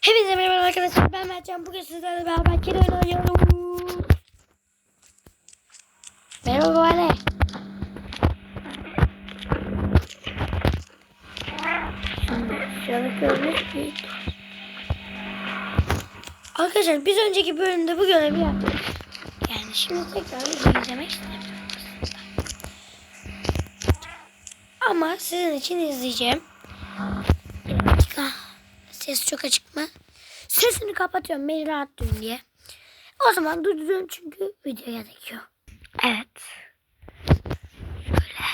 Hepinize merhaba arkadaşlar. Ben Mertcan. Bugün sizlerle beraber kedi oyunu oynuyorum. Merhaba ki- Arkadaşlar biz önceki bölümde bu görevi yaptık. Yani şimdi tekrar izlemek istemiyorum. Ama sizin için izleyeceğim. Bir dakika. Ses çok açık mı? Sesini kapatıyorum beni rahat duyun diye. O zaman durduruyorum çünkü videoya çekiyor. Evet. Şöyle.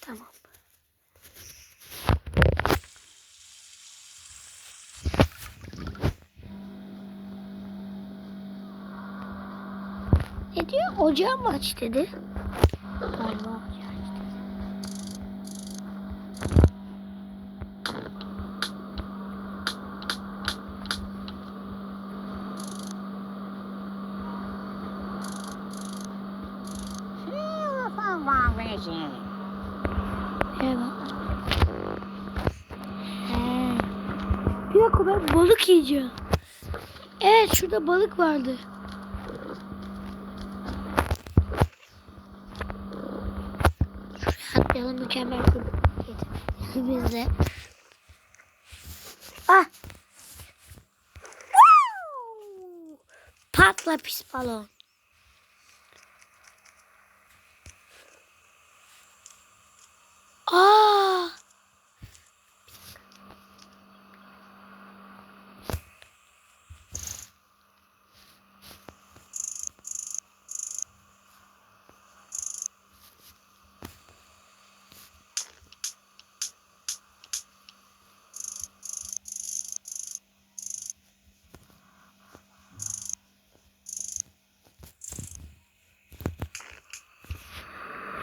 Tamam. Ne diyor? Ocağı mı aç dedi? Galiba ocağı aç dedi. Merhaba. He. Bir dakika ben balık yiyeceğim. Evet şurada balık vardı. Şuraya atlayalım mükemmel bir bizde. Ah. Patla pis balon. Aa!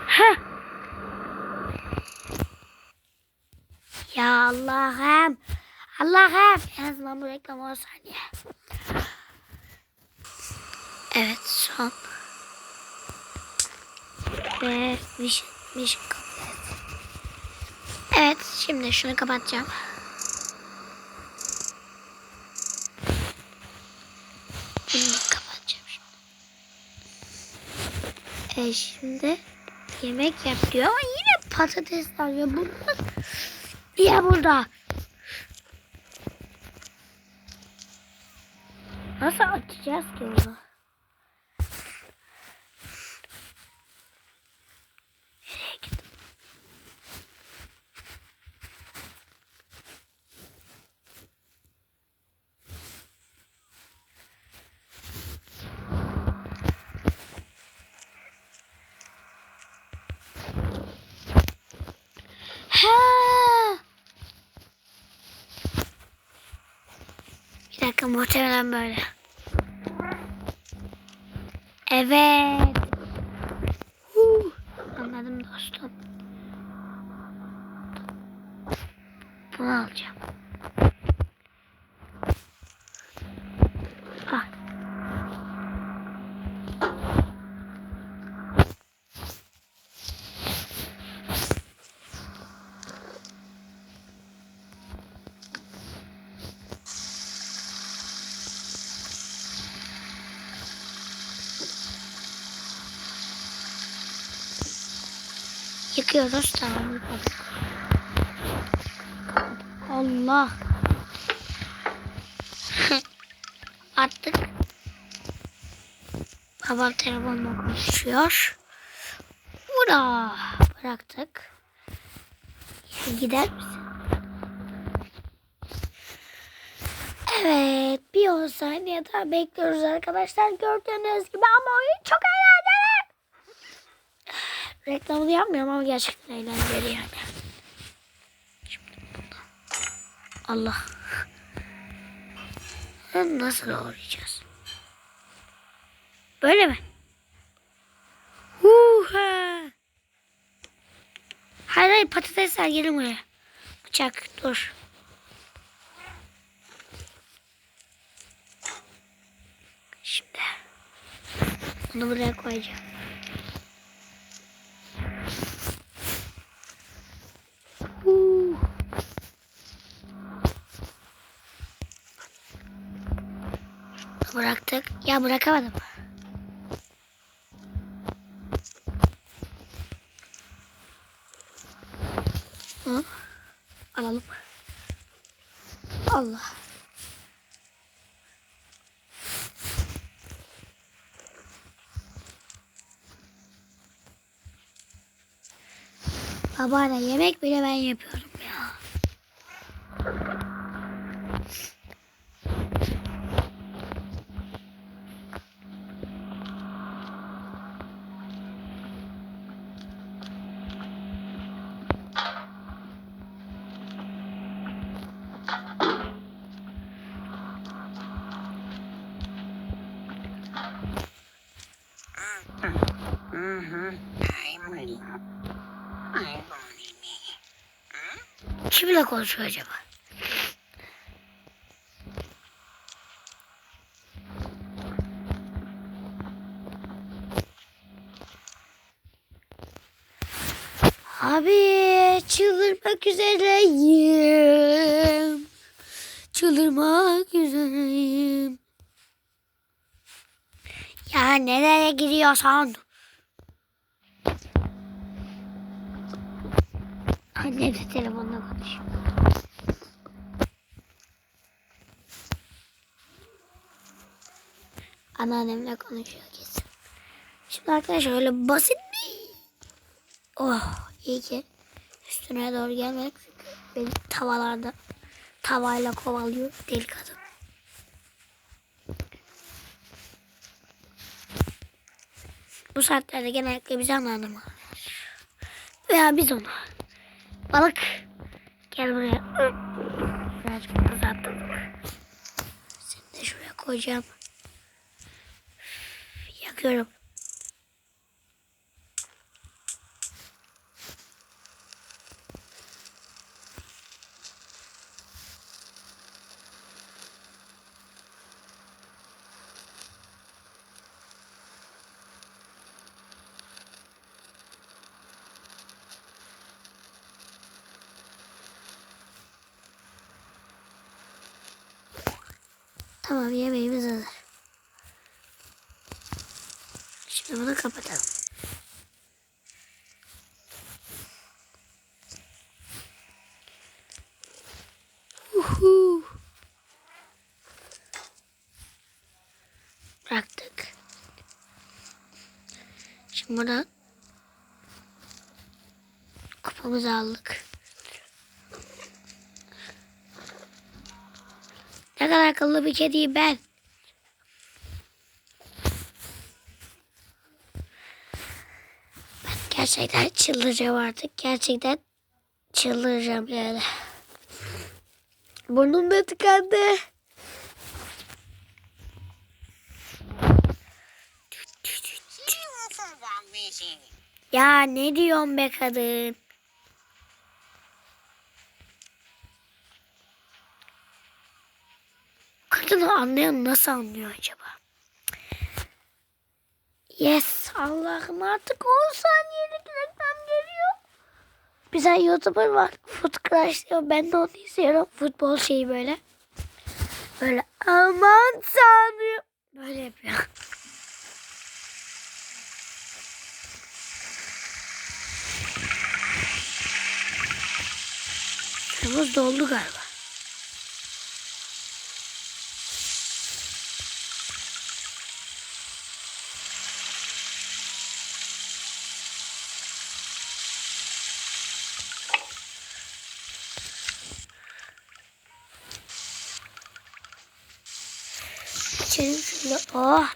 Heh. Ya Allah'ım. Allah'ım. Azından bu reklam 10 saniye. Evet son. Ve mission, complete. Evet şimdi şunu kapatacağım. Bunu kapatacağım şimdi. E şimdi yemek yap diyor ama yine patates alıyor. Bu Niye burada? Nasıl açacağız ki bunu? Muhtemelen böyle. Evet. Yıkıyoruz tamam. Allah. Attık. Babam telefonla konuşuyor. Ura bıraktık. Gider misin? Evet bir 10 saniye daha bekliyoruz arkadaşlar. Gördüğünüz gibi ama oyun çok eğlenceli. Reklamını yapmıyorum ama gerçekten eğlenceli yani. Allah. Nasıl doğrayacağız? Böyle mi? Huha. Hayır hayır patatesler gelin buraya. Bıçak dur. Şimdi bunu buraya koyacağım. Bıraktık. Ya bırakamadım. Hı? Alalım. Allah. Babaanne yemek bile ben yapıyorum ya. Kimle konuşuyor acaba? Abi çıldırmak üzereyim. Çıldırmak üzereyim. Ya nereye gidiyorsan? Annem de telefonla konuşuyor. Anneannemle konuşuyor kesin. Şimdi arkadaşlar öyle basit bir... Oh iyi ki üstüne doğru gelmedik. Çünkü beni tavalarda tavayla kovalıyor deli kadın. Bu saatlerde genellikle bize anneannem alır. Veya biz onu. Balık. Gel buraya. Birazcık uzattım. Seni de şuraya koyacağım. Yakıyorum. Tamam yemeğimiz hazır. Şimdi bunu kapatalım. Uhu. Bıraktık. Şimdi buradan kupamızı aldık. Ne kadar akıllı bir kediyim ben. Ben gerçekten çıldıracağım artık. Gerçekten çıldıracağım yani. Burnum da tıkandı. Ya ne diyorsun be kadın? Anlayan nasıl anlıyor acaba? Yes Allah'ım artık 10 saniyelik reklam geliyor. Güzel YouTuber var. Foot Crash diyor. Ben de onu izliyorum. Futbol şeyi böyle. Böyle aman tanrım. Böyle yapıyor. Suyumuz doldu galiba. İçelim şöyle. Oh.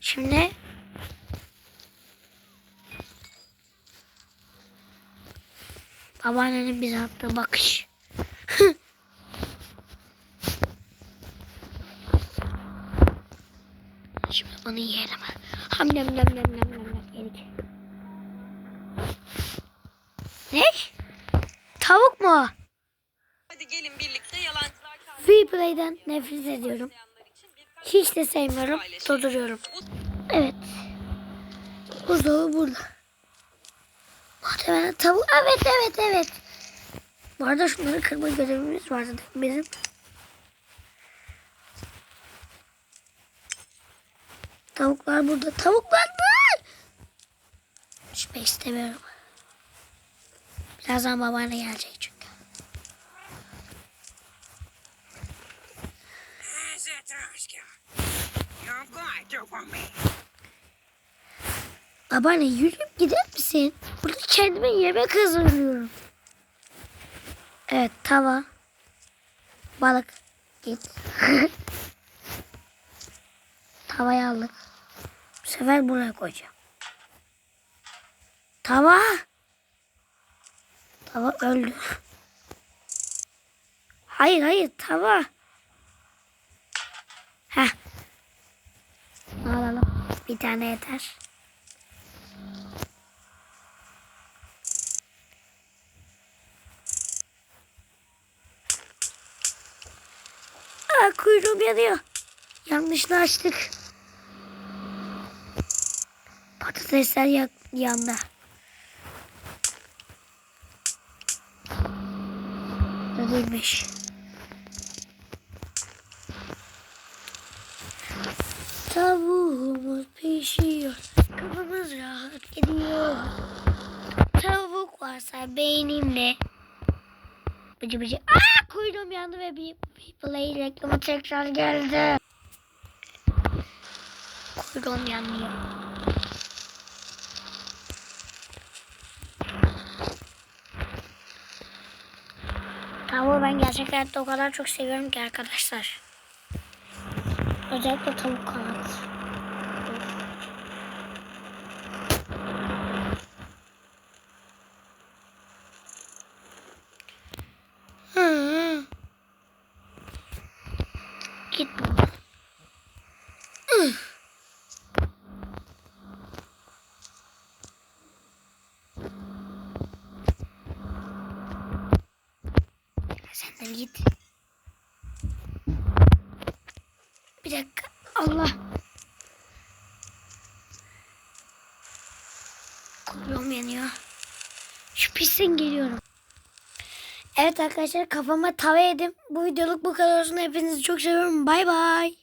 Şimdi babaannenin bize attığı bakış. şeyden nefret ediyorum. Hiç de sevmiyorum. Dolduruyorum. Evet. Buzdolabı burada. Muhtemelen tavuk. Evet evet evet. Bu arada şunları kırma görevimiz vardı bizim. Tavuklar burada. Tavuklar var. Düşmek istemiyorum. Birazdan babaanne gelecek. Babaanne yürüyüp gider misin? Burada kendime yemek hazırlıyorum. Evet tava. Balık. Git. Tavayı aldık. Bu sefer buraya koyacağım. Tava. Tava öldü. Hayır hayır tava. Heh. Bir tane yeter. Aa, kuyruğum yanıyor. Yanlışla açtık. Patatesler ya- yandı. Değilmiş. Tavuğumuz pişiyor. Kafamız rahat gidiyor. Tavuk varsa beynimle. Bıcı bıcı. Aa kuyruğum yandı ve bir, bir play reklamı tekrar geldi. Kuyruğum yanıyor. Tavuğu ben gerçek hayatta o kadar çok seviyorum ki arkadaşlar. Özellikle tavuk kanat. Hı. Git buradan. Hı. Sen git. Bir dakika. Allah. Kuyruğum yanıyor. Şu pissin geliyorum. Evet arkadaşlar kafama tava yedim. Bu videoluk bu kadar olsun. Hepinizi çok seviyorum. Bay bay.